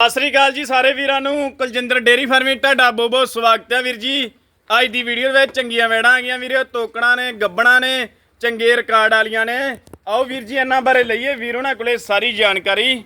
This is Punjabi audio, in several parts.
ਸਤਿ ਸ੍ਰੀ ਅਕਾਲ ਜੀ ਸਾਰੇ ਵੀਰਾਂ ਨੂੰ। ਕੁਲਜਿੰਦਰ ਡੇਰੀ ਫਾਰਮਿੰਗ ਤੁਹਾਡਾ ਬਹੁਤ ਬਹੁਤ ਸਵਾਗਤ ਹੈ ਵੀਰ ਜੀ। ਅੱਜ ਦੀ ਵੀਡੀਓ ਵਿੱਚ ਚੰਗੀਆਂ ਵੇੜਾਂ ਆ ਗਈਆਂ ਵੀਰੇ ਤੋਕੜਾਂ ਨੇ ਗੱਬਣਾ ਨੇ ਚੰਗੇ ਰਿਕਾਰਡ ਵਾਲੀਆਂ ਨੇ। ਆਓ ਵੀਰ ਜੀ ਇਹਨਾਂ ਬਾਰੇ ਲਈਏ ਵੀਰ ਉਹਨਾਂ ਕੋਲੇ ਸਾਰੀ ਜਾਣਕਾਰੀ।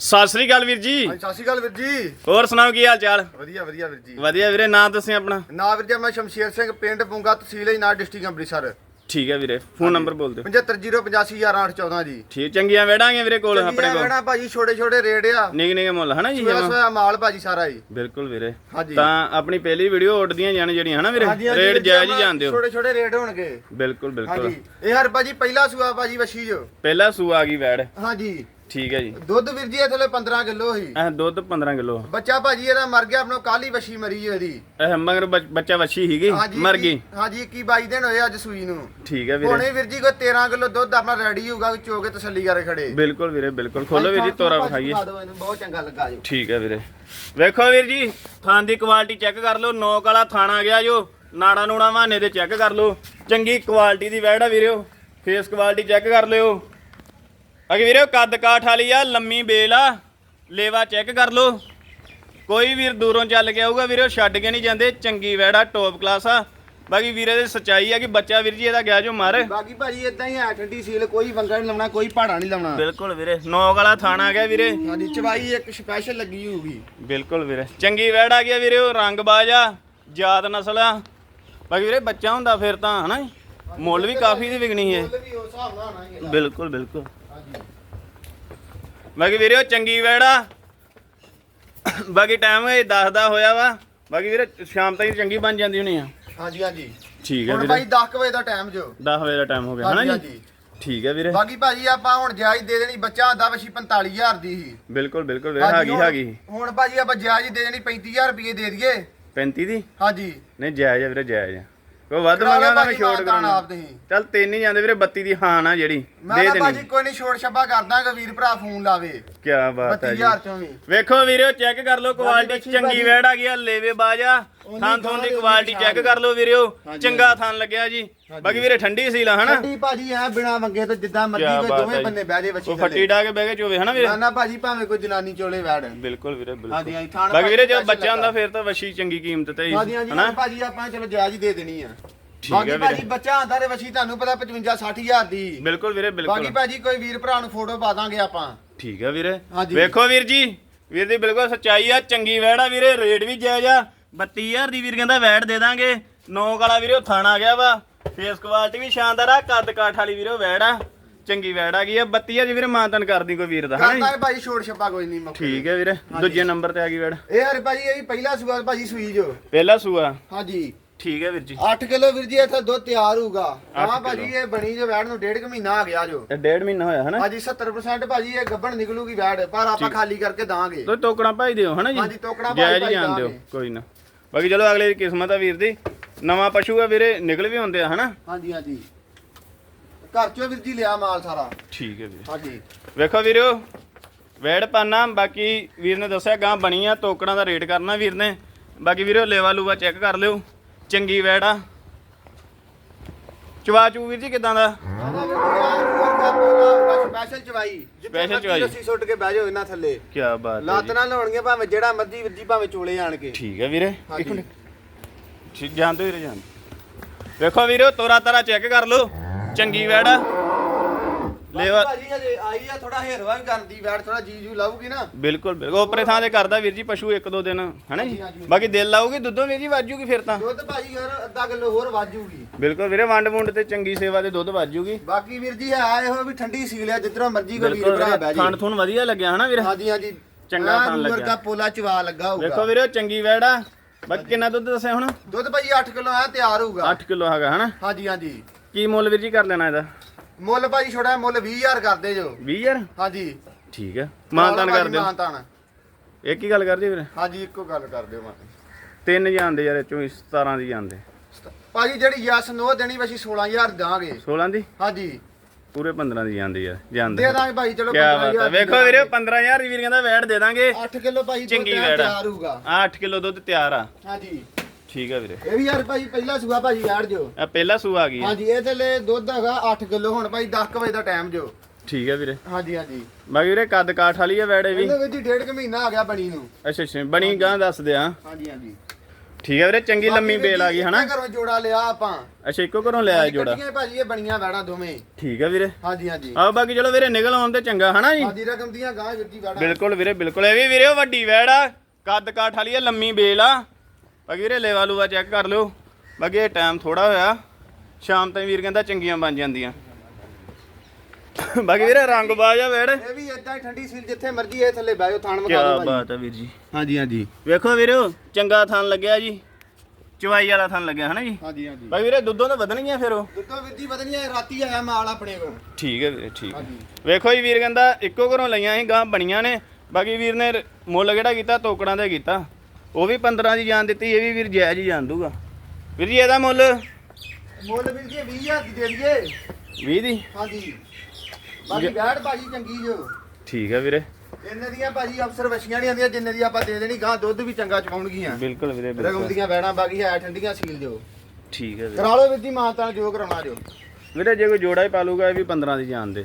ਸਤਿ ਸ੍ਰੀ ਅਕਾਲ ਵੀਰ ਜੀ। ਸਤਿ ਸ਼੍ਰੀ ਅਕਾਲ ਵੀਰ ਜੀ। ਹੋਰ ਸੁਣਾਓ ਕੀ ਹਾਲ ਚਾਲ? ਵਧੀਆ ਵਧੀਆ ਵੀਰ ਜੀ। ਵਧੀਆ ਵੀਰੇ ਨਾਂ ਦੱਸਿਓ ਆਪਣਾ। ਨਾ ਵੀਰ ਜੀ ਮੈਂ ਸ਼ਮਸ਼ੀਰ ਸਿੰਘ ਪਿੰਡ ਪੁੰਗਾ ਤਹਿਸੀਲ ਨਾ ਡਿਸਟ੍ਰਿਕਟ ਅੰਮ੍ਰਿਤਸਰ। ਠੀਕ ਹੈ ਵੀਰੇ ਫੋਨ ਨੰਬਰ ਬੋਲ ਦਿਓ। 7508511814 ਜੀ ਠੀਕ ਚੰਗੀਆਂ ਵੇੜਾਂ ਆ ਗਈਆਂ ਵੀਰੇ ਕੋਲ ਆਪਣੇ ਕੋਲ। ਵੇਣਾ ਭਾਜੀ ਛੋਟੇ ਛੋਟੇ ਰੇਡ ਆ। ਨਿੱਕੇ ਨਿੱਕੇ ਮੁੱਲ ਹਨਾ ਜੀ? ਸੋਇਆ ਮਾਲ ਭਾਜੀ ਸਾਰਾ ਜੀ। ਬਿਲਕੁਲ ਵੀਰੇ। ਹਾਂਜੀ। ਤਾਂ ਆਪਣੀ ਪਹਿਲੀ ਵੀਡੀਓ ਉੱਡਦੀਆਂ ਜਾਣ ਜਿਹੜੀਆਂ ਹਨਾ ਵੀਰੇ? ਰੇਟ ਜਾਇਜ਼ ਹੀ ਜਾਂਦੇ ਹੋ। ਛੋਟੇ ਛੋਟੇ ਰੇਡ ਹੋਣਗੇ। ਬਿਲਕੁਲ ਬਿਲਕੁਲ। ਹਾਂਜੀ। ਇਹ ਹਰ ਭਾਜੀ ਪਹਿਲਾ ਸੂਆ ਭਾਜੀ ਵਸ਼ੀ ਜੋ। ਪਹਿਲਾ ਸੂ ਆ ਗਈ ਵੈੜ। ਹਾਂਜੀ। ਠੀਕ ਹੈ ਜੀ। ਦੁੱਧ ਵੀਰ ਜੀ ਇਥਲੇ 15 ਕਿਲੋ ਸੀ। ਇਹ ਦੁੱਧ 15 ਕਿਲੋ। ਬੱਚਾ ਭਾਜੀ ਇਹਦਾ ਮਰ ਗਿਆ ਆਪਣਾ ਕੱਲ ਵਸ਼ੀ ਮਰੀ ਜੀ ਇਹਦੀ। ਇਹ ਮਗਰ ਬੱਚ- ਬੱਚਾ ਵੱਛੀ ਹੀਗੀ ਹਾਂਜੀ ਮਰ ਇੱਕੀ- ਗਈ। ਹਾਂਜੀ 21 22 ਦਿਨ ਹੋਏ ਅੱਜ ਸੂਈ ਨੂੰ। ਠੀਕ ਹੈ ਵੀਰੇ। ਹੁਣੇ ਵੀਰ ਜੀ ਕੋਈ 13 ਕਿਲੋ ਦੁੱਧ ਆਪਣਾ ਰੈਡੀ ਹੋਊਗਾ ਚੋ ਕੇ ਤਸੱਲੀ ਕਰੇ ਖੜੇ। ਬਿਲਕੁਲ ਵੀਰੇ ਬਿਲਕੁਲ। ਖੋਲੋ ਵੀਰ ਜੀ ਤੋਰਾ ਵਿਖਾਈਏ। ਬਹੁਤ ਚੰਗਾ ਲੱਗਾ ਜੀ। ਠੀਕ ਹੈ ਵੀਰੇ। ਵੇਖੋ ਵੀਰ ਜੀ ਥਾਂ ਦੀ ਕੁਆਲਿਟੀ ਚੈੱਕ ਕਰ ਲਓ। ਨੋਕ ਵਾਲਾ ਥਾਣਾ ਗਿਆ ਜੋ ਨਾੜਾ ਨੂੜਾ ਵਾਨੇ ਦੇ ਚੈੱਕ ਕਰ ਲਓ। ਚੰਗੀ ਕੁਆਲਿਟੀ ਦੀ ਵੈੜ ਆ ਵੀਰਿਓ। ਫੇਸ ਕੁਆਲਿਟੀ ਚੈੱਕ ਕਰ ਲਿਓ। ਅਗੇ ਵੀਰਿਓ ਕੱਦ ਕਾਠ ਵਾਲੀ ਆ ਲੰਮੀ ਬੇਲ ਆ। ਲੇਵਾ ਚੈੱਕ ਕਰ ਲਓ। ਕੋਈ ਵੀਰ ਦੂਰੋਂ ਚੱਲ ਕੇ ਆਊਗਾ ਵੀਰਿਓ ਛੱਡ ਕੇ ਨਹੀਂ ਜਾਂਦੇ। ਚੰਗੀ ਵੈੜ ਆ ਟੌਪ ਕਲਾਸ ਆ। ਬਾਕੀ ਵੀਰੇ ਦੀ ਸਚਾਈ ਆ ਕਿ ਬੱਚਾ ਵੀਰ ਜੀ ਇਹਦਾ ਗਿਆ ਜੋ ਮਰ। ਬਾਕੀ ਭਾਜੀ ਇਦਾਂ ਹੀ ਠੰਡੀ ਸੀਲ ਕੋਈ ਵੰਗਾ ਨਹੀਂ ਲਾਉਣਾ ਕੋਈ ਪਹਾੜਾ ਨਹੀਂ ਲਾਉਣਾ। ਬਿਲਕੁਲ ਵੀਰੇ ਨੋਕ ਵਾਲਾ ਥਾਣਾ ਗਿਆ ਵੀਰੇ। ਹਾਂਜੀ ਚਵਾਈ ਇੱਕ ਸਪੈਸ਼ਲ ਲੱਗੀ ਹੋਊਗੀ। ਬਿਲਕੁਲ ਵੀਰੇ ਚੰਗੀ ਵੈੜ ਆ ਗਿਆ ਵੀਰੇ ਉਹ ਰੰਗ ਬਾਜ ਆ ਜਾਤ ਨਸਲ ਆ। ਬਾਕੀ ਵੀਰੇ ਬੱਚਾ ਹੁੰਦਾ ਫਿਰ ਤਾਂ ਹਨਾ? ਮੁੱਲ ਵੀ ਕਾਫੀ ਦੀ ਵਿਕਣੀ ਹੈ ਮੁੱਲ ਵੀ ਉਸ ਹਿਸਾਬ ਨਾਲ ਆਣਾ ਹੀ ਬਿਲਕੁਲ ਬਿਲਕੁਲ। ਬਾਕੀ ਵੀਰੇ ਉਹ ਚੰਗੀ ਵੈੜ ਬਾਕੀ ਟਾਈਮ ਇਹ 10 ਦਾ ਹੋਇਆ ਵਾ। ਬਾਕੀ ਵੀਰੇ ਸ਼ਾਮ ਤੱਕ ਚੰਗੀ ਬਣ ਜਾਂਦੀ ਹੋਣੀ ਆ। ਹਾਂਜੀ ਹਾਂਜੀ। ਠੀਕ ਹੈ ਹੁਣ ਵੀਰੇ। ਭਾਈ 10 ਵਜੇ ਦਾ ਟਾਈਮ ਜੋ। 10 ਵਜੇ ਦਾ ਟਾਈਮ ਹੋ ਗਿਆ ਹਨਾ ਹਾਂਜੀ ਜੀ? ਹਾਂਜੀ। ਠੀਕ ਹੈ ਵੀਰੇ। ਬਾਕੀ ਭਾਜੀ ਆਪਾਂ ਹੁਣ ਜਾਇਜ਼ ਦੇ ਦੇਣੀ ਬੱਚਾ ਆਂਦਾ ਵਸ਼ੀ 45000 ਦੀ ਸੀ ਬਿਲਕੁਲ ਬਿਲਕੁਲ ਵੀਰੇ ਹਾਗੀ ਹੁਣ- ਹਾਗੀ। ਹੁਣ ਭਾਜੀ ਆਪਾਂ ਜਾਇਜ਼ ਹੀ ਦੇ ਦੇਣੀ 35000 ਰੁਪਏ ਦੇ ਦਈਏ। 35 ਦੀ? ਹਾਂਜੀ। ਨਹੀਂ ਜਾਇਜ਼ ਆ ਵੀਰੇ ਜਾਇਜ਼ ਆ। ਕੋਈ ਵੱਧ ਮੰਗਿਆ ਤਾਂ ਮੈਂ ਭਾਜੀ ਛੋਟ ਕਰਾਉਣਾ। ਆਪ ਤੁਸੀਂ ਚੱਲ ਤਿੰਨ ਹੀ ਜਾਂਦੇ ਵੀਰੇ 32 ਦੀ ਹਾਨ ਆ ਜਿਹੜੀ ਮੈਂ ਦੇ ਦੇਣੀ। ਭਾਜੀ ਕੋਈ ਨਹੀਂ ਛੋੜ ਛੱਬਾ ਕਰਦਾਗਾ ਵੀਰ ਭਰਾ ਫੋਨ ਲਾਵੇ। ਕੀ ਬਾਤ ਹੈ ਜੀ। 32000 ਚੋਂ ਵੀ। ਵੇਖੋ ਵੀਰਿਓ ਚੈੱਕ ਕਰ ਲਓ ਕੁਆਲਿਟੀ ਚੰਗੀ। ਵੈੜ ਆ ਗਿਆ ਲੇਵੇ ਬਾਜਾ ਉਹਨੀ ਥਾਂ ਥੋਂ ਦੀ ਕੁਆਲਿਟੀ ਚੈੱਕ ਕਰ ਲਓ ਹਾਂਜੀ, ਚੰਗਾ ਥਾਂ ਲੱਗਿਆ ਜੀ। ਬਾਕੀ ਵੀਰੇ ਠੰਡੀ ਸੀ ਲਾ ਹਨਾ? ਠੰਡੀ ਭਾਜੀ ਐ ਬਿਨਾ ਮੰਗੇ ਤੋਂ ਜਿੱਦਾਂ ਮਰਜ਼ੀ ਕੋਈ ਦੋਵੇਂ ਬੰਦੇ ਬਹਿ ਜੇ ਬੱਚੀ ਉਹ ਫੱਟੀ ਡਾ ਕੇ ਬਹਿ ਕੇ ਚੋਵੇ ਹਨਾ ਵੀਰੇ? ਨਾ ਨਾ ਭਾਜੀ ਭਾਵੇਂ ਕੋਈ ਜਨਾਨੀ ਚੋਲੇ ਵੈੜ ਬਿਲਕੁਲ ਵੀਰੇ ਬਿਲਕੁਲ। ਹਾਂਜੀ ਹਾਂਜੀ ਥਾਣ ਬਾਕੀ ਵੀਰੇ ਭਾਜੀ ਬੱਚਾ ਹੁੰਦਾ ਫਿਰ ਤਾਂ ਵਸ਼ੀ ਚੰਗੀ ਕੀਮਤ ਤੇ ਹਨਾ? ਭਾਜੀ ਆਪਾਂ ਚਲੋ ਜਾਇਜ਼ ਹੀ ਦੇ ਦੇਣੀ ਆ। ਬਾਕੀ। ਭਾਜੀ ਬੱਚਾ ਆਂਦਾ ਤੇ ਵਸ਼ੀ ਤੁਹਾਨੂੰ ਪਤਾ 55 60000 ਦੀ। ਬਿਲਕੁਲ ਵੀਰੇ ਬਾਕੀ ਬਿਲਕੁਲ ਭਾਜੀ ਕੋਈ ਵੀਰ ਭਰਾ ਨੂੰ ਫੋਟੋ ਪਾ ਦਾਂਗੇ ਆਪਾਂ। ਠੀਕ ਹੈ ਵੀਰੇ। ਵੇਖੋ ਵੀਰ ਜੀ ਵੀਰ ਦੀ ਬਿਲਕੁਲ ਸੱਚਾਈ ਆ ਚੰਗੀ ਵੈੜ ਆ ਵੀਰੇ ਰੇਟ ਵੀ ਜਾਇਜ਼ ਆ। 32000 ਦੀ ਵੀਰ ਕਹਿੰਦਾ ਵੈੜ ਦੇ ਦਾਂਗੇ। ਨੌਕ ਵਾਲਾ ਵੀਰੇ ਉਹ ਥਾਣਾ ਆ ਗਿਆ ਵਾ। ਫੇਸ ਕੁਆਲਿਟੀ ਵੀ ਸ਼ਾਨਦਾਰ ਆ ਕੱਦ ਕਾਠ ਵਾਲੀ ਵੀਰੇ ਵੈੜ ਆ ਚੰਗੀ ਵੈੜ ਆ ਗਈ ਆ 32000 ਦੀ ਵੀਰੇ ਮਾਨਤਨ ਕਰਦੀ ਕੋਈ ਵੀਰ ਦਾ ਹਨਾ ਕਰਦਾ ਜੀ? ਹੈ ਭਾਜੀ ਛੋੜ ਛੱਪਾ ਕੋਈ ਨਹੀਂ ਮੌਕੇ ਠੀਕ ਹੈ ਵੀਰੇ ਦੂਜੇ ਨੰਬਰ ਤੇ ਆ ਗਈ ਵੈੜ। ਇਹ ਹਰ ਭਾਜੀ ਇਹ ਵੀ ਪਹਿਲਾ ਸੂਆ ਭਾਜੀ ਸੂਈ ਜੋ। ਪਹਿਲਾ ਸੂਆ? ਹਾਂਜੀ। ਠੀਕ ਹੈ ਵੀਰ ਜੀ। 8 ਕਿਲੋ ਵੀਰ ਜੀ ਇੱਥੇ ਦੁੱਧ ਤਿਆਰ ਹੋਊਗਾ। ਹਾਂ ਭਾਜੀ ਇਹ ਬਣੀ ਜੋ ਵੈੜ ਨੂੰ ਡੇਢ ਕੁ ਮਹੀਨਾ ਆ ਗਿਆ ਜੋ। ਇਹ ਡੇਢ ਮਹੀਨਾ ਹੋਇਆ ਹਨਾ? ਹਾਂਜੀ 70% ਭਾਜੀ ਇਹ ਗੱਬਣ ਨਿਕਲੂਗੀ ਵੈੜ ਪਰ ਆਪਾਂ ਖਾਲੀ ਕਰਕੇ ਦਾਂਗੇ। ਤੋ ਟੋਕਣਾ ਭਾਈ ਦਿਓ ਹਨਾ ਜੀ? ਹਾਂਜੀ, ਟੋਕਣਾ ਭਾਈ ਹੀ ਭਾਈ ਜਾਣ ਦਿਓ। ਕੋਈ ਨਾ। ਬਾਕੀ ਚਲੋ ਅਗਲੇ ਦੀ ਕਿਸਮਤ ਆ ਵੀਰ ਦੀ। ਨਵਾਂ ਪਸ਼ੂ ਆ ਵੀਰੇ ਨਿਕਲ ਵੀ ਹੁੰਦੇ ਆ ਹਨਾ? ਹਾਂਜੀ ਹਾਂਜੀ। ਘਰ ਚੋਂ ਵੀਰ ਜੀ ਲਿਆ ਮਾਲ ਸਾਰਾ। ਠੀਕ ਹੈ ਵੀਰੇ। ਹਾਂਜੀ। ਵੇਖੋ ਵੀਰੋ ਵੈੜ ਪਾਨਾ ਬਾਕੀ ਵੀਰ ਨੇ ਦੱਸਿਆ ਗਾਂ ਬਣੀ ਆ ਟੋਕਣਾ ਦਾ ਰੇਟ ਕਰਨਾ ਵੀਰ ਨੇ। ਬਾਕੀ ਵੀਰੋ ਲੇਵਾ ਲੂਵਾ ਚੈੱਕ ਕਰ ਲਿਓ ਚੰਗੀ ਵੈੜ ਆ। ਚਵਾ ਚੂ ਵੀਰ ਜੀ ਕਿਦਾਂ ਦਾ? ਸਪੈਸ਼ਲ ਚਵਾਈ। ਰੱਸੀ ਸੁੱਟ ਕੇ ਬਹਿ ਜਾਓ ਇਹਨਾਂ ਥੱਲੇ। ਕੀ ਬਾਤ ਹੈ ਲੱਤ। ਨਾਲ ਲਾਉਣਗੇ ਭਾਵੇਂ ਜਿਹੜਾ ਮਰਜ਼ੀ ਵੀਰ ਜੀ ਭਾਵੇਂ ਚੋਲੇ ਆਣ ਕੇ। ਠੀਕ ਹੈ ਵੀਰੇ। ਇੱਕ ਮਿੰਟ। ਠੀਕ ਜਾਣਦੇ ਵੀਰੇ ਜਾਣ ਵੇਖੋ ਵੀਰੋ ਤੋਰਾ ਤਾਰਾ ਚੈੱਕ ਕਰ ਲਓ। ਚੰਗੀ ਵੈੜ ਆ। ਲੇਵਾ ਭਾਜੀ ਹਜੇ ਆਈ ਆ ਥੋੜਾ ਹੇਰਵਾ ਵੀ ਕਰਦੀ ਵੈੜ ਥੋੜਾ ਜੀ ਜੂ ਲਾਊਗੀ ਨਾ। ਬਿਲਕੁਲ ਬਿਲਕੁਲ। ਉਪਰੇ ਥਾਂ ਤੇ ਕਰਦਾ ਵੀਰ ਜੀ ਪਸ਼ੂ ਇੱਕ ਦੋ ਦਿਨ ਹਨਾ ਜੀ। ਬਾਕੀ ਦਿਲ ਲਾਊਗੀ ਦੁੱਧੋਂ ਵੀਰ ਜੀ ਵਾਜੂਗੀ ਫਿਰ ਤਾਂ। ਦੁੱਧ ਭਾਜੀ ਹੋਰ ਅੱਧਾ ਕਿਲੋ ਹੋਰ ਵਾਜੂਗੀ। ਬਿਲਕੁਲ ਵੀਰੇ ਵੰਡ ਵੁੰਡ ਤੇ ਚੰਗੀ ਸੇਵਾ ਦੇ ਦੁੱਧ ਵਾਜੂਗੀ। ਬਾਕੀ ਵੀਰ ਜੀ ਹੈ ਇਹੋ ਵੀ ਠੰਡੀ ਸੀਲ ਆ ਜਿੱਧਰੋਂ ਮਰਜ਼ੀ ਕੋਈ ਵੀਰ ਬਿਲਕੁਲ ਭਰਾ ਵੀਰੇ ਬਹਿ ਥਣ ਜੇ। ਥੁਣ ਵਧੀਆ ਲੱਗਿਆ ਹਨਾ ਵੀਰੇ? ਹਾਂਜੀ ਹਾਂਜੀ। ਚੰਗਾ ਥਣ ਉਮਰ ਲੱਗਿਆ। ਦਾ ਪੋਲਾ ਚਵਾ ਲੱਗਾ ਹੋਊਗਾ। ਵੇਖੋ ਵੀਰੇ ਉਹ ਚੰਗੀ ਵੈੜ ਆ। ਬਾਕੀ ਕਿੰਨਾ ਦੁੱਧ ਦੱਸਿਆ ਹੁਣ? ਦੁੱਧ ਭਾਜੀ 8 ਕਿਲੋ ਆ ਤਿਆਰ ਹੋਊਗਾ। 8 ਕਿਲੋ ਹੈਗਾ ਹਨਾ? ਹਾਂਜੀ ਹਾਂਜੀ। ਕੀ ਮੁੱਲ ਵੀਰ ਜੀ ਕਰ ਲੈਣਾ ਇਹਦਾ? ਮੁੱਲ ਭਾਜੀ ਛੋੜਾ ਮੁੱਲ 20000 ਕਰਦੇ ਜੋ। 20000 ਹਾਂਜੀ। ਠੀਕ ਹੈ। ਮਾਨਤਾਨ ਕਰ ਦਿਓ। ਮਾਨਤਾਨ। ਇੱਕ ਹੀ ਗੱਲ ਕਰ ਜੀ ਵੀਰੇ? ਹਾਂਜੀ ਇੱਕੋ ਗੱਲ ਕਰ ਦਿਓ ਮਾਨ ਤਿੰਨ ਜਾਂਦੇ ਯਾਰ ਚੋਂ 17 ਦੀ ਜਾਂਦੇ ਭਾਜੀ ਜਿਹੜੀ ਯਸ ਨੋ ਦੇਣੀ ਵਸੀ 16000 ਦਾਂਗੇ। 16 ਦੀ? ਹਾਂਜੀ। ਪੂਰੇ 15 ਦੀ ਜਾਂਦੀ ਯਾਰ ਜਾਂਦੇ ਦੇ ਦਾਂਗੇ ਭਾਈ ਚਲੋ ਕੀ ਬਾਤ ਹੈ ਵੇਖੋ ਵੀਰੇ 15000 ਦੀ ਵੀਰ ਕਹਿੰਦਾ ਵੈੜ ਦੇ ਦਾਂਗੇ। 8 ਕਿਲੋ ਭਾਈ ਦੁੱਧ ਚੰਗੀ ਐਨ ਵੈੜ ਆ। ਤਿਆਰ ਹੋਊਗਾ। ਆ 8 ਕਿਲੋ ਦੁੱਧ ਤਿਆਰ ਆ। ਹਾਂਜੀ। ਠੀਕ ਆ ਵੀਰੇ। ਇਹ ਵੀ ਯਾਰ ਭਾਈ ਪਹਿਲਾ ਸੂਆ ਭਾਜੀ ਯਾਰ ਜੋ। ਆ ਪਹਿਲਾ ਸੂ ਆ ਗਈ। ਹਾਂਜੀ ਇਹ ਥੱਲੇ ਦੁੱਧ ਹੈਗਾ 8 ਕਿਲੋ ਹੁਣ ਭਾਈ 10 ਕੁ ਵਜੇ ਦਾ ਟਾਈਮ ਜੋ। ਠੀਕ ਹੈ ਵੀਰੇ। ਹਾਂਜੀ ਹਾਂਜੀ। ਬਾਕੀ ਵੀਰੇ ਕੱਦ ਕਾਠ ਵਾਲੀ ਆ ਵੈੜ ਇਹ ਵੀ। ਇਹਦੇ ਵਿੱਚ ਹੀ ਡੇਢ ਕੁ ਮਹੀਨਾ ਆ ਗਿਆ ਬਣੀ ਨੂੰ। ਅੱਛਾ ਅੱਛਾ ਬਣੀ ਗਾਂ ਦੱਸ ਦਿਆਂ ਹਾਂਜੀ ਹਾਂਜੀ। ਠੀਕ ਹੈ ਵੀਰੇ ਚੰਗੀ ਲੰਮੀ ਬੇਲ ਆ ਗਈ ਹਨਾ? ਘਰੋਂ ਜੋੜਾ ਲਿਆ ਆਪਾਂ। ਅੱਛਾ ਇੱਕੋ ਘਰੋਂ ਲਿਆ ਜੋੜਾ? ਕੱਟੀਆਂ ਭਾਜੀ ਇਹ ਬਣੀਆਂ ਵੈੜਾਂ ਦੋਵੇਂ। ਠੀਕ ਹੈ ਵੀਰੇ। ਹਾਂਜੀ ਹਾਂਜੀ। ਆਹ ਬਾਕੀ ਚਲੋ ਵੀਰੇ ਨਿਕਲ ਆਉਣ ਤੇ ਚੰਗਾ ਹਨਾ ਜੀ? ਹਾਂਜੀ ਰਕਮ ਦੀਆਂ ਗਾਂ ਵਿੱਤੀ ਵੈੜਾਂ। ਬਿਲਕੁਲ ਵੀਰੇ ਬਿਲਕੁਲ। ਇਹ ਵੀ ਵੀਰੇ ਉਹ ਵੱਡੀ ਵੈੜ ਆ। ਕੱਦ ਕਾਠ ਵਾਲੀ ਆ ਲੰਮੀ ਬੇਲ ਆ। ਬਾਕੀ ਵੀਰੇ ਲੇਵਾ ਲੂਆ ਚੈੱਕ ਕਰ ਲਿਓ। ਬਾਕੀ ਇਹ ਟਾਈਮ ਥੋੜਾ ਹੋਇਆ। ਸ਼ਾਮ ਤਾਈਂ ਵੀਰ ਕਹਿੰਦਾ ਚੰਗੀਆਂ ਬਣ ਜਾਂਦੀਆਂ। ਬਾਕੀ ਵੀਰੇ ਰੰਗ ਬਾਜ ਵੈੜ। ਇਹ ਵੀ ਇਦਾਂ ਠੰਡੀ ਸੀਲ ਜਿੱਥੇ ਮਰਜ਼ੀ ਇਹ ਥੱਲੇ ਬਹਿ ਜਾਓ ਥਾਣ ਕੀ ਮਖਾ ਦਿਓ ਭਾਜੀ। ਬਾਤ ਹੈ ਵੀਰ ਜੀ। ਹਾਂਜੀ ਹਾਂਜੀ। ਵੇਖੋ ਵੀਰੇ ਚੰਗਾ ਥਣ ਲੱਗਿਆ ਜੀ। ਚਵਾਈ ਵਾਲਾ ਥਣ ਲੱਗਿਆ ਹਨਾ ਜੀ? ਹਾਂਜੀ ਹਾਂਜੀ। ਬਾਕੀ ਵੀਰੇ ਦੁੱਧੋਂ ਤਾਂ ਵਧਣਗੀਆਂ ਫਿਰ ਉਹ। ਦੁੱਧੋ ਵਿੱਤੀ ਵਧਣੀ ਹੈ ਰਾਤੀ ਆਇਆ ਮਾਲ ਆਪਣੇ ਕੋਲ। ਠੀਕ ਹੈ ਵੀਰੇ ਠੀਕ ਹੈ ਹਾਂਜੀ। ਵੇਖੋ ਜੀ ਵੀਰ ਕਹਿੰਦਾ ਇੱਕੋ ਘਰੋਂ ਲਈਆਂ ਸੀ ਗਾਂ ਬਣੀਆਂ ਨੇ। ਬਾਕੀ ਵੀਰ ਨੇ ਮੁੱਲ ਕਿਹੜਾ ਕੀਤਾ? ਤੋਕੜਾਂ ਦਾ ਕੀਤਾ। ਉਹ ਵੀ 15 ਦੀ ਜਾਨ ਦਿੱਤੀ ਇਹ ਵੀ ਵੀਰ ਜਾਇਜ਼ ਹੀ ਜਾਣ ਦੂਗਾ ਵੀਰ ਜੀ ਇਹਦਾ ਮੁੱਲ? ਮੁੱਲ ਵੀਰ ਜੀ 20000 ਦੀ ਦੇ ਦਈਏ। 20 ਦੀ? ਹਾਂਜੀ। ਬਾਕੀ ਵੈੜ ਭਾਜੀ ਚੰਗੀ ਜੋ। ਠੀਕ ਹੈ ਵੀਰੇ। ਇਹਨਾਂ ਦੀਆਂ ਭਾਜੀ ਅਫਸਰ ਵਸ਼ੀਆਂ ਨਹੀਂ ਆਉਂਦੀਆਂ ਜਿੰਨੇ ਦੀ ਆਪਾਂ ਦੇ ਦੇਣੀ ਗਾਂ ਦੁੱਧ ਵੀ ਚੰਗਾ ਚਵਾਉਣਗੀਆਂ ਬਿਲਕੁਲ ਵੀਰੇ ਬਿਲਕੁਲ। ਦੀਆਂ ਵੈੜਾਂ ਬਾਕੀ ਹੈ ਠੰਡੀਆਂ ਸੀਲ ਜੋ ਠੀਕ ਹੈ ਵੀਰੇ। ਕਰਾ ਲਓ ਵੀਰ ਜੀ ਮਾਤਾ ਜੋ ਕਰਾਉਣਾ ਜੋ। ਵੀਰੇ ਜੇ ਕੋਈ ਜੋੜਾ ਹੀ ਪਾਲੂਗਾ ਇਹ ਵੀ 15 ਦੀ ਜਾਨ ਦੇ।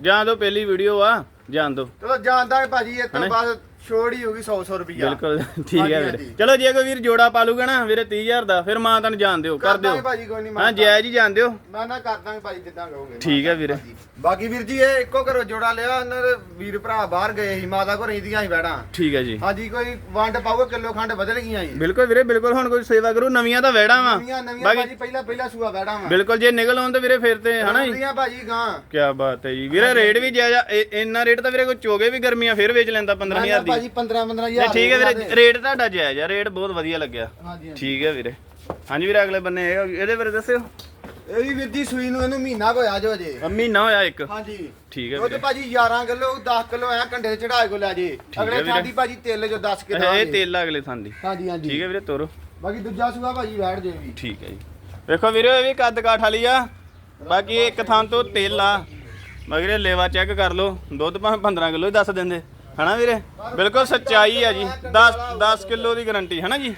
ਜਾਂ ਦੋ ਪਹਿਲੀ ਵੀਡੀਓ ਆ ਜਾਣ ਦੋ। ਚਲੋ ਜਾਣਦਾ ਭਾਜੀ ਇਹ ਤੋਂ? ਬਾਅਦ ਛੋੜ ਹੀ ਹੋਗੀ 100 100 ਰੁਪਿਆ ਬਿਲਕੁਲ ਠੀਕ ਹਾਂਜੀ, ਹੈ ਵੀਰੇ। ਹਾਂਜੀ। ਚਲੋ ਜੇ ਕੋਈ ਵੀਰ ਜੋੜਾ ਪਾਲੂਗਾ ਨਾ ਵੀਰੇ 30000 ਦਾ ਫਿਰ ਮਾਂ ਤੁਹਾਨੂੰ ਜਾਣ ਦਿਓ ਕਰ ਦਿਓ। ਭਾਜੀ ਕੋਈ ਨਹੀਂ ਹਾਂ ਜਾਇਜ਼ ਹੀ ਜਾਣ ਦਿਓ। ਮੈਂ ਨਾ ਕਰ ਦਾਂਗੇ ਭਾਜੀ ਜਿੱਦਾਂ ਕਹੋਗੇ। ਠੀਕ ਹੈ ਵੀਰੇ। ਬਾਕੀ ਵੀਰ ਜੀ ਇਹ ਇੱਕੋ ਘਰੋਂ ਜੋੜਾ ਲਿਆ ਉਹਨਾਂ ਦੇ ਵੀਰ ਭਰਾ ਬਾਹਰ ਗਏ ਸੀ ਮਾਤਾ ਘਰ ਰਹਿੰਦੀਆਂ ਸੀ ਵੈੜਾਂ ਠੀਕ ਹੈ ਜੀ। ਹਾਂਜੀ ਕੋਈ ਵੰਡ ਪਾਓ ਕਿਲੋ ਖੰਡ ਬਦਲ ਗਈਆਂ ਜੀ। ਬਿਲਕੁਲ ਵੀਰੇ ਬਿਲਕੁਲ ਹੁਣ ਕੋਈ ਸੇਵਾ ਕਰੂ ਨਵੀਆਂ ਤਾਂ ਵੈੜਾਂ ਵਾ। ਨਵੀਆਂ ਨਵੀਆਂ ਬਾਕੀ ਭਾਜੀ ਪਹਿਲਾਂ ਪਹਿਲਾਂ ਸੂਆ ਵੈੜਾਂ ਵਾ। ਬਿਲਕੁਲ ਜੇ ਨਿਕਲ ਆਉਣ ਤਾਂ ਵੀਰੇ ਫਿਰ ਤੇ ਹਨਾ ਜੀ। ਨਵੀਆਂ ਭਾਜੀ ਗਾਂ। ਕੀ ਬਾਤ ਹੈ ਜੀ। ਵੀਰੇ ਰੇਟ ਵੀ ਜਾਇਜ਼ ਆ। ਇਹ- ਇੰਨਾ ਰੇਟ ਤਾਂ ਵੀਰੇ ਕੋਈ ਚੋਗੇ ਵੀ ਗਰਮੀਆਂ ਫਿਰ ਵੇਚ ਲੈਂਦਾ 15000 ਦੀ। ਭਾਜੀ 15 15000 ਨਹੀਂ ਠੀਕ ਹੈ ਵੀਰੇ ਰੇਟ ਤੁਹਾਡਾ ਜਾਇਜ਼ ਆ ਰੇਟ ਬਹੁਤ ਵਧੀਆ ਲੱਗਿਆ। ਹਾਂਜੀ। ਠੀਕ ਹੈ ਵੀਰੇ। ਹਾਂਜੀ ਵੀਰੇ ਅਗਲੇ ਬੰਨੇ ਇਹ- ਇਹਦੇ ਬਾਰੇ ਦੱਸਿਓ। ਇਹ ਵੀ ਵੀਰ ਜੀ ਸੂਈ ਨੂੰ ਇਹਨੂੰ ਮਹੀਨਾ ਕੁ ਹੋਇਆ ਜੋ ਅਜੇ ਮਹੀਨਾ ਹੋਇਆ ਇੱਕ? ਹਾਂਜੀ। ਠੀਕ ਹੈ ਉਹ ਤੇ ਵੀਰੇ। ਭਾਜੀ 11 ਕਿਲੋ 10 ਕਿਲੋ ਐ ਕੰਡੇ ਚੜਾਏ ਕੋ ਲੈ ਜੇ। ਅਗਲੇ। ਸਾਡੀ ਭਾਜੀ ਤੇਲ ਜੋ 10 ਕਿਲੋ ਅੱਛਾ, ਇਹ ਤੇਲ ਅਗਲੇ ਥਾਂ ਦੀ ਹਾਂਜੀ ਹਾਂਜੀ। ਠੀਕ ਹੈ ਵੀਰੇ ਤੋਰੋ। ਬਾਕੀ ਦੂਜਾ ਸੂਆ ਭਾਜੀ ਬੈਠ ਜੇ ਵੀ। ਠੀਕ ਹੈ ਜੀ। ਵੇਖੋ ਵੀਰੇ ਇਹ ਵੀ ਕੱਦ ਕਾਠ ਵਾਲੀ ਆ। ਬਾਕੀ ਇੱਕ ਥਾਂ ਤੋਂ ਤੇਲ ਆ। ਇਹ ਲੇਵਾ ਚੈੱਕ ਕਰ ਲਓ। ਦੁੱਧ ਭਾਵੇਂ 15 ਕਿਲੋ ਹੀ ਦੱਸ ਦਿੰਦੇ। ਹਨਾ ਵੀਰੇ? ਬਿਲਕੁਲ ਸੱਚਾਈ ਆ ਜੀ। 10 10 ਕਿਲੋ ਦੀ ਗਾਰੰਟੀ ਹਨਾ ਜੀ?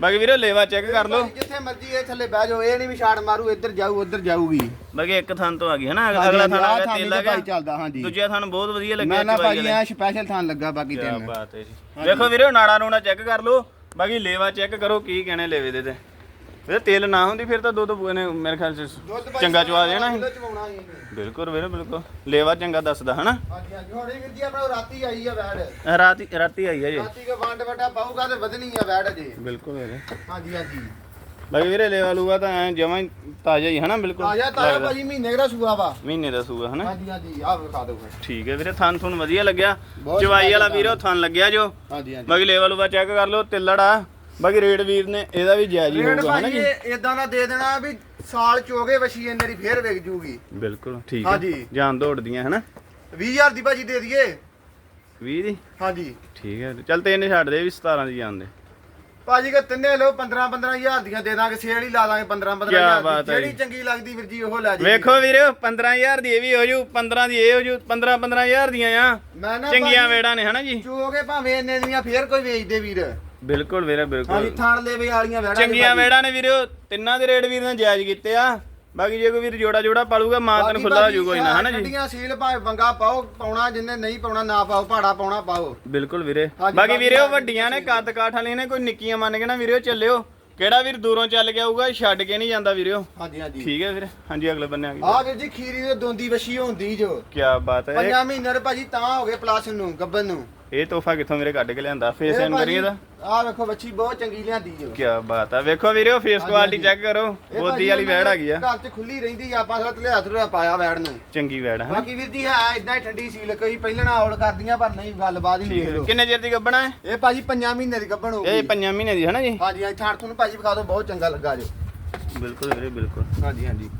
ਬਾਕੀ ਵੀਰੇ ਲੇਵਾ ਚੈੱਕ ਕਰ ਲਓ। ਜਿੱਥੇ ਮਰਜ਼ੀ ਇਹ ਥੱਲੇ ਬਹਿ ਜਾਓ ਇਹ ਨਹੀਂ ਵੀ ਛਾੜ ਮਾਰੂ ਇੱਧਰ ਜਾਊ ਉੱਧਰ ਜਾਊਗੀ। ਬਾਕੀ ਇੱਕ ਥਾਂ ਤੋਂ ਆ ਗਈ ਹਨਾ? ਅਗਲਾ ਥਾਂ ਆ ਗਿਆ ਤੇਲ ਆ ਗਿਆ। ਭਾਈ ਚੱਲਦਾ ਹਾਂਜੀ। ਦੂਜਾ ਥਾਂ ਬਹੁਤ ਵਧੀਆ ਲੱਗਿਆ ਮੈਂ ਨਾ ਭਾਜੀ। ਐ ਸਪੈਸ਼ਲ ਥਾਂ ਲੱਗਾ ਬਾਕੀ ਤਿੰਨ। ਬਾਤ ਹੈ ਜੀ। ਵੇਖੋ ਵੀਰੇ ਨਾੜਾ ਨੂੜਾ ਚੈੱਕ ਕਰ ਲਓ। ਬਾਕੀ ਲੇਵਾ ਚੈੱਕ ਕਰੋ ਕੀ ਕਹਿਣੇ ਲੇਵੇ ਦੇ ਤੇ। ਵੀਰੇ ਤੇਲ ਨਾ ਹੁੰਦੀ ਫਿਰ ਤਾਂ ਦੁੱਧ ਨੇ ਮੇਰੇ ਖਿਆਲ ਚ ਚੰਗਾ ਚਵਾ ਦੇਣਾ ਸੀ। ਇਹਨੇ। ਬਿਲਕੁਲ ਵੀਰੇ ਬਿਲਕੁਲ। ਲੇਵਾ ਚੰਗਾ ਦੱਸਦਾ ਹਨਾ? ਹਾਂਜੀ ਹਾਂਜੀ। ਹੁਣ ਇਹ ਵੀਰ ਜੀ ਆਪਣਾ ਰਾਤੀ ਆਈ ਆ ਵੈੜ। ਰਾਤੀ ਰਾਤੀ ਆਈ ਹੈ ਜੀ। ਰਾਤੀ ਕੇ ਵੰਡ ਵਟਾ ਪਾਊਗਾ ਤੇ ਵਧਣੀ ਆ ਵੈੜ ਅਜੇ ਬਿਲਕੁਲ ਵੀਰੇ। ਹਾਂਜੀ ਹਾਂਜੀ। ਬਾਕੀ ਵੀਰੇ ਲੇਵਾ ਲੂਗਾ ਤਾਂ ਐ ਜਮਾਂ ਤਾਜ਼ਾ ਹੀ ਹਨਾ? ਬਿਲਕੁਲ। ਤਾਜ਼ਾ ਤਾਜ਼ਾ। ਭਾਜੀ ਮਹੀਨੇ ਦਾ ਸੂਆ ਵਾ। ਮਹੀਨੇ ਦਾ ਸੂਆ ਹਨਾ? ਹਾਂਜੀ ਹਾਂਜੀ। ਆਹ ਵਿਖਾ ਦਿਓ ਫਿਰ। ਠੀਕ ਹੈ ਵੀਰੇ ਥਣ ਥੁਣ ਵਧੀਆ ਲੱਗਿਆ। ਚਵਾਈ ਵਾਲਾ ਵੀਰੇ ਥਣ ਲੱਗਿਆ ਜੋ। ਹਾਂਜੀ ਹਾਂਜੀ। ਬਾਕੀ ਲੇਵਾ ਚੈੱਕ ਕਰ ਲਓ ਤਿੱਲੜਾ। ਬਾਕੀ ਰੇਟ ਵੀਰ ਨੇ ਇਹਦਾ ਵੀ ਜਾਇਜ਼ ਹੀ ਰੇਟ ਹੋਊਗਾ ਹਨਾ ਭਾਜੀ ਜੀ? ਇਹ ਇਦਾਂ ਦਾ ਦੇ ਦੇਣਾ ਵੀ ਸਾਲ ਚੋਗੇ ਵਸ਼ੀ ਇਹਨਾਂ ਦੀ ਫੇਰ ਵਿਕ ਜੂਗੀ। ਬਿਲਕੁਲ ਠੀਕ ਹੈ। ਜਾਨ ਦੌੜਦੀਆਂ ਹਨਾ? 20000 ਦੀ ਭਾਜੀ ਦੇ ਦਈਏ। 20 ਦੀ? ਹਾਂਜੀ। ਠੀਕ ਹੈ। ਚੱਲ ਤੇ ਇਹਨੇ ਛੱਡ ਦੇ ਇਹ ਵੀ 17 ਦੀ ਜਾਨ ਦੇ। ਭਾਜੀ ਕੇ ਤਿੰਨੇ ਲੋ 15 15000 ਦੀਆਂ ਦੇ ਦਾਂਗੇ ਸੇਲ ਹੀ ਲਾ ਦਾਂਗੇ 15 ਕਿਆ 15000 ਬਾਤ ਹੈ ਜਿਹੜੀ ਜੀ। ਚੰਗੀ ਲੱਗਦੀ ਵੀਰ ਜੀ ਉਹ ਲੈ ਜੀ ਵੇਖੋ ਵੀਰੇ 15000 ਦੀ ਇਹ ਵੀ ਹੋ ਜੂ 15 ਦੀ ਇਹ ਹੋ ਜੂ 15 15000 ਦੀਆਂ ਆ। ਮੈਂ ਨਾ ਚੰਗੀਆਂ ਭਾਜੀ ਵੇੜਾਂ ਨੇ ਹਨਾ ਜੀ? ਚੋਗੇ ਭਾਵੇਂ ਇੰਨੇ ਦੀਆਂ ਫੇਰ ਕੋਈ ਵੇਚਦੇ ਵੀਰ। ਬਿਲਕੁਲ ਵੀਰੇ ਹਾਂਜੀ ਬਿਲਕੁਲ ਥਾਣ ਲੈਵੇ ਵਾਲੀਆਂ ਵੈੜਾਂ ਚੰਗੀਆਂ ਵੇੜਾਂ ਨੇ ਵੀਰੇ ਤਿੰਨਾਂ ਦੇ ਰੇਟ ਵੀਰ ਨੇ ਜਾਇਜ਼ ਕੀਤੇ ਆ। ਬਾਕੀ ਜੇ ਕੋਈ ਵੀਰ ਜੋੜਾ ਜੋੜਾ ਪਾਲੂਗਾ ਮਾਂ ਤਨ ਖੁੱਲਾ ਹੋ ਜੂ ਕੋਈ ਨਾ ਹਨਾ ਜੀ? ਠੰਡੀਆਂ ਸੀਲ ਭਾਵੇਂ ਵੰਗਾ ਪਾਓ ਪਾਉਣਾ ਜਿੰਨੇ ਨਹੀਂ ਪਾਉਣਾ ਨਾ ਪਾਓ ਭਾੜਾ ਪਾਉਣਾ ਪਾਓ। ਬਿਲਕੁਲ ਵੀਰੇ। ਹਾਂਜੀ, ਬਾਕੀ ਵੀਰੇ ਉਹ ਵੱਡੀਆਂ ਨੇ ਕੱਦ ਕਾਠ ਵਾਲੀਆਂ ਨੇ ਕੋਈ ਨਿੱਕੀਆਂ ਮੰਨ ਕੇ ਨਾ ਵੀਰੇ ਉਹ ਚੱਲਿਓ। ਕਿਹੜਾ ਵੀਰ ਦੂਰੋਂ ਚੱਲ ਕੇ ਆਊਗਾ ਛੱਡ ਕੇ ਨਹੀਂ ਜਾਂਦਾ ਵੀਰੇ। ਉਹ ਹਾਂਜੀ ਹਾਂਜੀ। ਠੀਕ ਹੈ ਵੀਰੇ। ਹਾਂਜੀ ਅਗਲੇ ਬੰਨੇ ਆ ਗਈ। ਆ ਵੀਰ ਜੀ ਖੀਰੀ ਦੇ ਦੋਂਦੀ ਵਸ਼ੀ ਹੁੰਦੀ ਜੋ। ਕੀ ਬਾਤ ਹੈ। ਪੰਜਾਂ ਮਹੀਨੇ ਦੇ ਭਾਜੀ ਤਾਂ ਹੋ ਗਏ ਪਲੱਸ ਨੂੰ ਗੱਬਨ ਨੂੰ। ਇਹ ਤੋਹਫਾ ਕਿੱਥੋਂ ਵੀਰੇ ਕੱਢ ਕੇ ਲਿਆਂਦਾ? ਫੇਸ ਐਂਡ ਭਾਜੀ, ਕਰੀਏ ਦਾ ਆਹ ਵੇਖੋ ਬੱਚੀ ਬਹੁਤ ਚੰਗੀ ਲਿਆਂਦੀ ਜੋ ਕੀ ਬਾਤ ਆ। ਵੇਖੋ ਵੀਰੇ ਉਹ ਫੇਸ ਕੁਆਲਿਟੀ। ਚੈੱਕ ਕਰੋ। ਬੋਦੀ ਵਾਲੀ ਵੈੜ ਦੇ ਆ ਗਈ ਆ। ਘਰ 'ਚ ਖੁੱਲੀ ਰਹਿੰਦੀ ਆ ਆਪਾਂ ਸਾਰਾ ਲਿਆ ਥੋੜਾ ਪਾਇਆ ਵੈੜ ਨੂੰ। ਚੰਗੀ ਵੈੜ ਹੈ ਬਾਕੀ ਵੀਰ ਜੀ ਹੈ ਇਦਾਂ ਹੀ ਠੰਡੀ ਸੀਲ ਕੋਈ ਪਹਿਲਾਂ ਨਾ ਔਲ ਕਰਦੀਆਂ ਪਰ ਨਹੀਂ ਗੱਲਬਾਤ ਹੀ ਠੀਕ ਵੇਖ ਹੈ ਲਓ ਕਿੰਨੇ ਚਿਰ ਦੀ ਗੱਬਣਾ ਹੈ ਇਹ? ਭਾਜੀ ਪੰਜਾਂ ਮਹੀਨੇ ਦੀ ਗੱਭਣ ਹੋ ਇਹ ਗਈ ਪੰਜਾਂ ਮਹੀਨੇ ਦੀ ਹੈ ਨਾ ਜੀ? ਹਾਂਜੀ ਹਾਂਜੀ ਥਾਣ ਤੁਹਾਨੂੰ ਭਾਜੀ ਵਿਖਾ ਦਿਓ ਬਹੁਤ ਚੰਗਾ ਲੱਗਾ ਜੋ। ਬਿਲਕੁਲ ਵੀਰੇ ਬਿਲਕੁਲ। ਹਾਂਜੀ ਹਾਂਜੀ।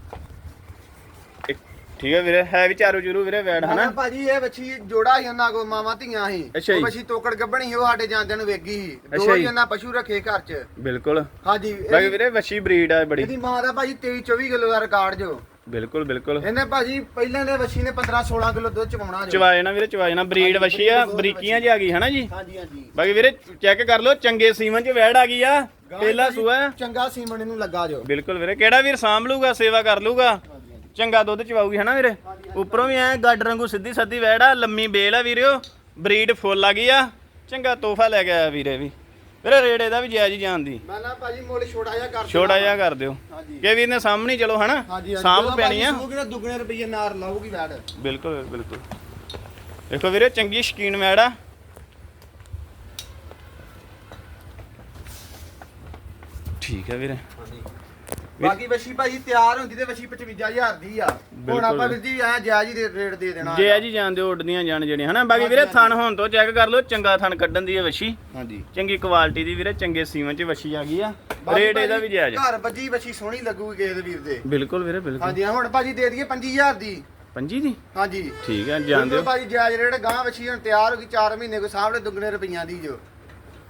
ਠੀਕ ਹੈ ਵੀਰੇ ਹੈ ਵੀ ਚਾਰੂ ਚੂਰੂ ਵੀਰੇ ਵੈੜ ਹਨਾ? ਭਾਜੀ ਇਹ ਬੱਚੀ ਜੋੜਾ ਹੀ ਉਹਨਾਂ ਕੋ ਮਾਵਾਂ ਧੀਆਂ ਸੀ। ਉਹ ਜੀ। ਬੱਚੀ ਤੋਕੜ ਗੱਭਣੀ ਸੀ ਉਹ ਸਾਡੇ ਜਾਂਦਿਆਂ ਨੂੰ ਵੇਗੀ ਸੀ। ਦੋ ਹੀ ਜੀ। ਉਹਨਾਂ ਪਸ਼ੂ ਰੱਖੇ ਘਰ 'ਚ। ਬਿਲਕੁਲ। ਹਾਂਜੀ ਬਾਕੀ ਵੀਰੇ ਵੱਛੀ ਬਰੀਡ ਆ ਬੜੀ। ਇਹਦੀ ਮਾਂ ਦਾ ਭਾਜੀ 23 24 ਕਿਲੋ ਦਾ ਰਿਕਾਰਡ ਜੋ। ਬਿਲਕੁਲ ਬਿਲਕੁਲ। ਇਹਨੇ ਭਾਜੀ ਪਹਿਲਾਂ ਦੇ ਵੱਛੀ ਨੇ 15 16 ਕਿਲੋ ਦੁੱਧ ਚਵਾਉਣਾ ਜੋ। ਚਵਾਏ ਨਾ ਵੀਰੇ ਚਵਾਏ ਨਾ। ਬਰੀਡ ਵੱਛੀ ਆ ਬਰੀਕੀਆਂ ਚ ਆ। ਗਈ ਹਨਾ ਜੀ? ਹਾਂਜੀ ਹਾਂਜੀ। ਬਾਕੀ ਵੀਰੇ ਚੈੱਕ ਕਰ ਲਓ ਚੰਗੇ ਸੀਮਨ ਚ ਵੈੜ ਆ ਗਈ ਆ। ਪਹਿਲਾ ਸੂਆ। ਚੰਗਾ ਸੀਮਣ ਨੂੰ ਲੱਗਾ ਜੋ। ਬਿਲਕੁਲ ਵੀਰੇ ਕਿਹੜਾ ਵੀਰ ਸਾਂਭ ਲੂਗਾ ਸੇਵਾ ਕਰ ਲੂਗਾ ਚੰਗਾ ਦੁੱਧ ਚਵਾਊਗੀ ਹਨਾ ਵੀਰੇ? ਉੱਪਰੋਂ ਵੀ ਐ ਗੱਡ ਰੰਗੂ ਸਿੱਧੀ ਸੱਦੀ ਵੈੜਾ ਲੰਮੀ ਬੇਲ ਆ ਵੀਰਿਓ ਬਰੀਡ ਫੁੱਲ ਆ ਗਈ ਆ। ਚੰਗਾ ਤੋਹਫਾ ਲੈ ਕੇ ਆਇਆ ਵੀਰੇ ਵੀ। ਵੀਰੇ ਰੇਟ ਇਹਦਾ ਵੀ ਜਾਇਜ਼ ਹੀ ਜਾਣਦੀ ਮੈਂ ਨਾ ਭਾਜੀ ਮੁੱਲ ਛੋਟਾ ਜਿਹਾ ਕਰ ਛੋਟਾ ਜਿਹਾ ਕਰ ਦਿਓ। ਕਿ ਵੀਰ ਨੇ ਸਾਹਮਣੇ ਚਲੋ ਹਨਾ? ਸਾਂਭ ਪੈਣੀ ਆ। ਦੁੱਗਣੇ ਨਾਰ ਲਾਊਗੀ ਵੈੜ। ਬਿਲਕੁਲ ਬਿਲਕੁਲ। ਦੇਖੋ ਵੀਰੇ ਚੰਗੀ ਸ਼ਕੀਨ ਆ। ਠੀਕ ਹੈ ਵੀਰੇ। ਬਾਕੀ ਵਸ਼ੀ ਭਾਜੀ ਤਿਆਰ ਹੁੰਦੀ ਤੇ ਵਸ਼ੀ 55000 ਦੀ ਆ। ਹੁਣ। ਆਪਾਂ ਵੀਰ ਜੀ ਐ ਜਾਇਜ਼ ਹੀ ਰੇਟ- ਦੇ ਦੇਣਾ ਜੇ ਆ ਜੀ ਜਾਣਦੇ ਹੋ ਉੱਡਦੀਆਂ ਜਾਣ ਜਿਹੜੀਆਂ ਹਨਾ? ਬਾਕੀ ਵੀਰੇ ਥਣ ਹੋਣ ਤੋਂ ਚੈੱਕ ਕਰ ਲਓ ਚੰਗਾ ਥਣ ਕੱਢਣ ਦੀ ਹੈ ਵਸ਼ੀ। ਹਾਂਜੀ। ਚੰਗੀ ਕੁਆਲਿਟੀ ਦੀ ਵੀਰੇ ਚੰਗੇ ਸੀਮਨ ਚ ਵਸ਼ੀ ਆ ਗਈ ਆ। ਰੇਟ ਇਹਦਾ ਵੀ ਜਾਇਜ਼। ਘਰ ਵੱਜੀ ਵਸ਼ੀ ਸੋਹਣੀ ਲੱਗੂਗੀ ਕਿਸੇ ਦੇ ਵੀਰ ਦੇ। ਬਿਲਕੁਲ ਵੀਰੇ ਬਿਲਕੁਲ। ਹਾਂਜੀ ਹੁਣ ਭਾਜੀ ਦੇ ਦਈਏ 25000 ਦੀ। ਪੰਜੀ ਦੀ? ਹਾਂਜੀ। ਠੀਕ ਹੈ ਜਾਣਦੇ ਹੋ। ਭਾਜੀ ਜਾਇਜ਼ ਰੇਟ ਗਾਂ ਵਸ਼ੀ ਹੁਣ ਤਿਆਰ ਹੋ ਗਈ 4 ਮਹੀਨੇ ਕੋ ਸਾਹਮਣੇ ਦੁੱਗਣੇ ਰੁਪਈਆਂ ਦੀ ਜੋ।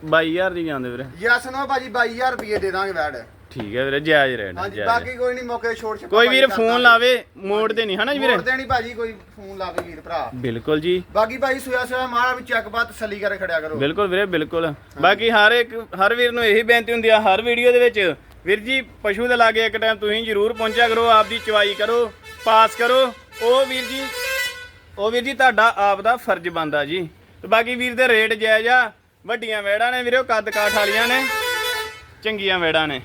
22000 ਦੀ ਜਾਂਦੇ ਵੀਰੇ। ਯਸ ਨੋ ਭਾਜੀ 22000 ਰੁਪਏ ਦੇ ਦਾਂਗੇ ਵੈੜ। ਠੀਕ ਹੈ ਵੀਰੇ ਜਾਇਜ਼ ਰੇਟ ਹਾਂਜੀ ਜਾਇਜ਼। ਬਾਕੀ ਕੋਈ ਨਹੀਂ ਮੌਕੇ ਛੋੜ ਛੱਪਾ ਕੋਈ ਵੀਰ ਕਰ ਫੋਨ। ਲਾਵੇ ਮੋੜ ਤੇ ਨਹੀਂ ਹਨਾ ਜੀ ਵੀਰੇ? ਮੋੜ ਦੇਣੀ ਭਾਜੀ ਕੋਈ ਫੋਨ ਲਾਵੇ ਵੀਰ ਭਰਾ। ਬਿਲਕੁਲ ਜੀ। ਬਾਕੀ ਭਾਈ ਸੋਇਆ ਸੋਇਆ ਮਾਰਾ ਵੀ ਚੈੱਕ ਬਾਤ ਤਸੱਲੀ ਕਰਕੇ ਖੜਿਆ ਕਰੋ। ਬਿਲਕੁਲ ਵੀਰੇ ਬਿਲਕੁਲ। ਬਾਕੀ ਹਰ ਇੱਕ ਹਰ ਵੀਰ ਨੂੰ ਇਹੀ ਬੇਨਤੀ ਹੁੰਦੀ ਆ ਹਰ ਵੀਡੀਓ ਦੇ ਵਿੱਚ ਵੀਰ ਜੀ ਪਸ਼ੂ ਦੇ ਲਾਗੇ ਇੱਕ ਟਾਈਮ ਤੁਸੀਂ ਜ਼ਰੂਰ ਪਹੁੰਚਿਆ ਕਰੋ ਆਪ ਦੀ ਚਵਾਈ ਕਰੋ ਪਾਸ ਕਰੋ। ਉਹ ਵੀਰ ਜੀ ਉਹ ਵੀਰ ਜੀ ਤੁਹਾਡਾ ਆਪ ਦਾ ਫਰਜ਼ ਬਣਦਾ ਜੀ। ਤੇ ਬਾਕੀ ਵੀਰ ਦੇ ਰੇਟ ਜਾਇਜ਼ ਆ ਵੱਡੀਆਂ ਵੇੜਾਂ ਨੇ ਵੀਰੇ ਉਹ ਕੱਦ ਕਾਠ ਵਾਲੀਆਂ ਨੇ ਚੰਗੀਆਂ ਵੇੜਾਂ ਨੇ।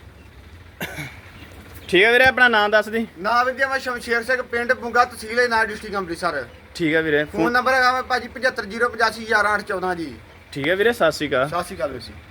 ਠੀਕ ਹੈ ਵੀਰੇ ਆਪਣਾ ਨਾਮ ਦੱਸ ਦੀ। ਨਾ ਵੀਰ ਜੀ ਮੈਂ ਸ਼ਮਸ਼ੇਰ ਸਿੰਘ ਪਿੰਡ ਪੁੰਗਾ ਤਹਿਸੀਲ ਨਾਲ ਡਿਸਟ੍ਰਿਕਟ ਅੰਮ੍ਰਿਤਸਰ। ਠੀਕ ਹੈ ਵੀਰੇ ਫੋਨ ਨੰਬਰ ਹੈਗਾ ਵਾ ਭਾਜੀ 7508511814 ਜੀ। ਠੀਕ ਹੈ ਵੀਰੇ ਸਤਿ ਸ਼੍ਰੀ ਅਕਾਲ। ਸਤਿ ਸ਼੍ਰੀ ਅਕਾਲ ਵੀਰ ਜੀ।